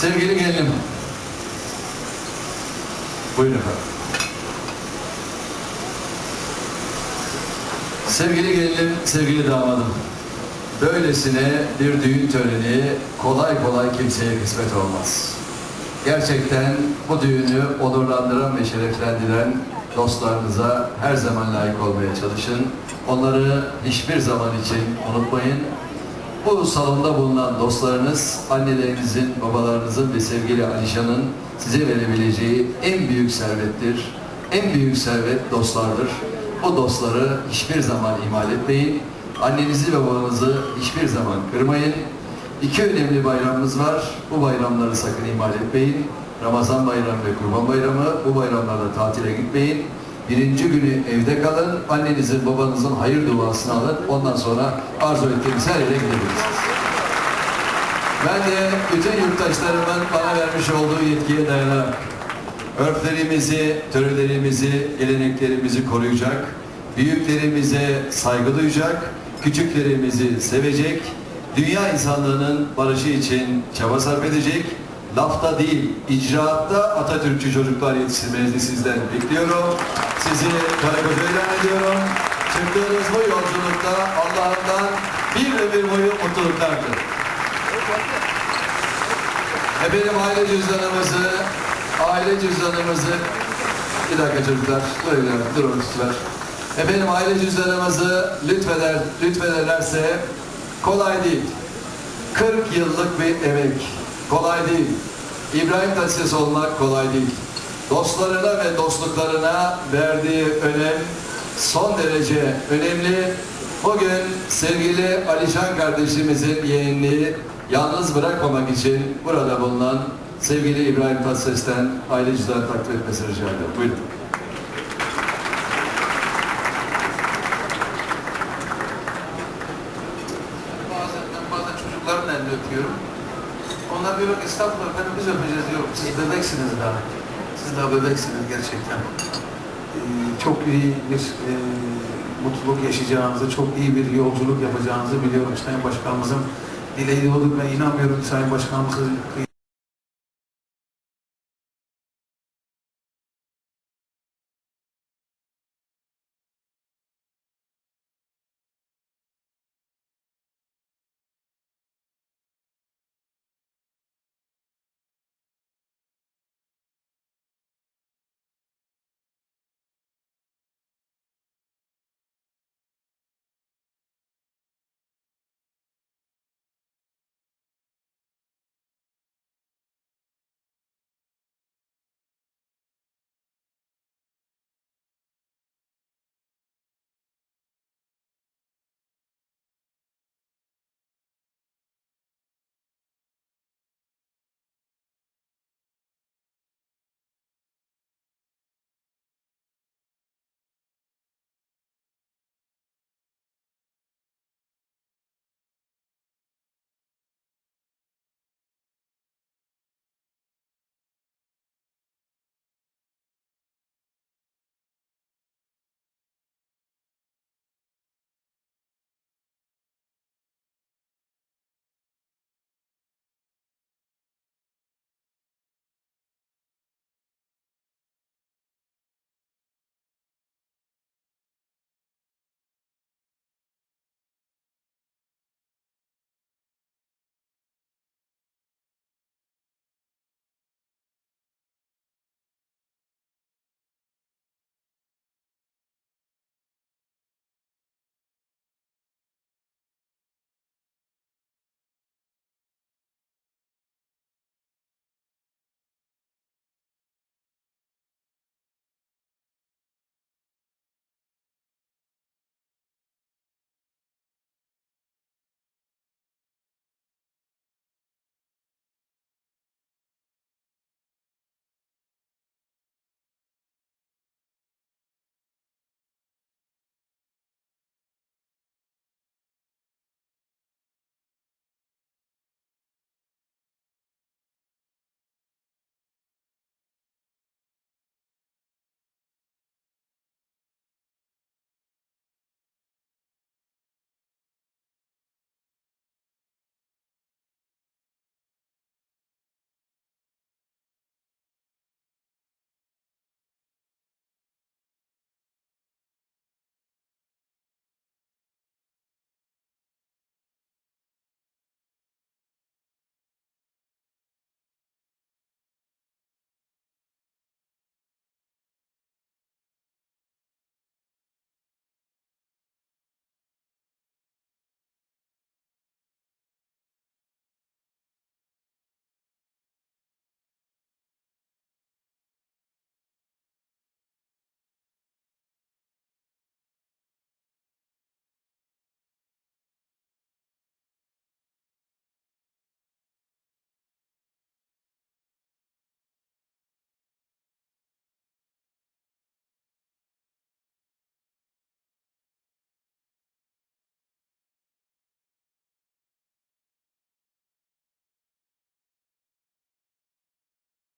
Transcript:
Sevgili gelinim. Buyurun efendim. Sevgili gelinim, sevgili damadım. Böylesine bir düğün töreni kolay kolay kimseye kısmet olmaz. Gerçekten bu düğünü onurlandıran ve şereflendiren dostlarınıza her zaman layık olmaya çalışın. Onları hiçbir zaman için unutmayın. Bu salonda bulunan dostlarınız, annelerinizin, babalarınızın ve sevgili Alişan'ın size verebileceği en büyük servettir. En büyük servet dostlardır. Bu dostları hiçbir zaman ihmal etmeyin. Annenizi ve babanızı hiçbir zaman kırmayın. İki önemli bayramımız var. Bu bayramları sakın ihmal etmeyin. Ramazan bayramı ve Kurban bayramı. Bu bayramlarda tatile gitmeyin. Birinci günü evde kalın. Annenizin, babanızın hayır duasını alın. Ondan sonra arzu ettiğiniz her yere gidebilirsiniz. Ben de bütün yurttaşlarımın bana vermiş olduğu yetkiye dayanarak örflerimizi, törelerimizi, geleneklerimizi koruyacak, büyüklerimize saygı duyacak, küçüklerimizi sevecek, dünya insanlığının barışı için çaba sarf edecek, lafta değil, icraatta Atatürkçü çocuklar yetiştirmenizi sizden bekliyorum. Sizi karakoca ilan ediyorum. Çıktığınız bu yolculukta Allah'ımdan bir ömür boyu mutluluklar dilerim. Efendim aile cüzdanımızı, aile cüzdanımızı, bir dakika çocuklar, böyle durun lütfen. Efendim aile cüzdanımızı lütfeder, lütfederlerse kolay değil. 40 yıllık bir emek, kolay değil. İbrahim Tatlıses olmak kolay değil. Dostlarına ve dostluklarına verdiği önem son derece önemli. Bugün sevgili Alişan kardeşimizin yeğenliği yalnız bırakmamak için burada bulunan sevgili İbrahim Tatlıses'ten aile cüzdanı takdim etmesini rica ediyorum. Buyurun. Bazen çocukların elini öpüyorum. Onlar diyor ki estağfurullah efendim biz öpeceğiz diyor. Siz bebeksiniz daha. Siz daha bebeksiniz gerçekten. Ee, çok iyi bir e, mutluluk yaşayacağınızı, çok iyi bir yolculuk yapacağınızı biliyorum. Sayın Başkanımızın dileği olduk ve inanmıyorum Sayın Başkanımızın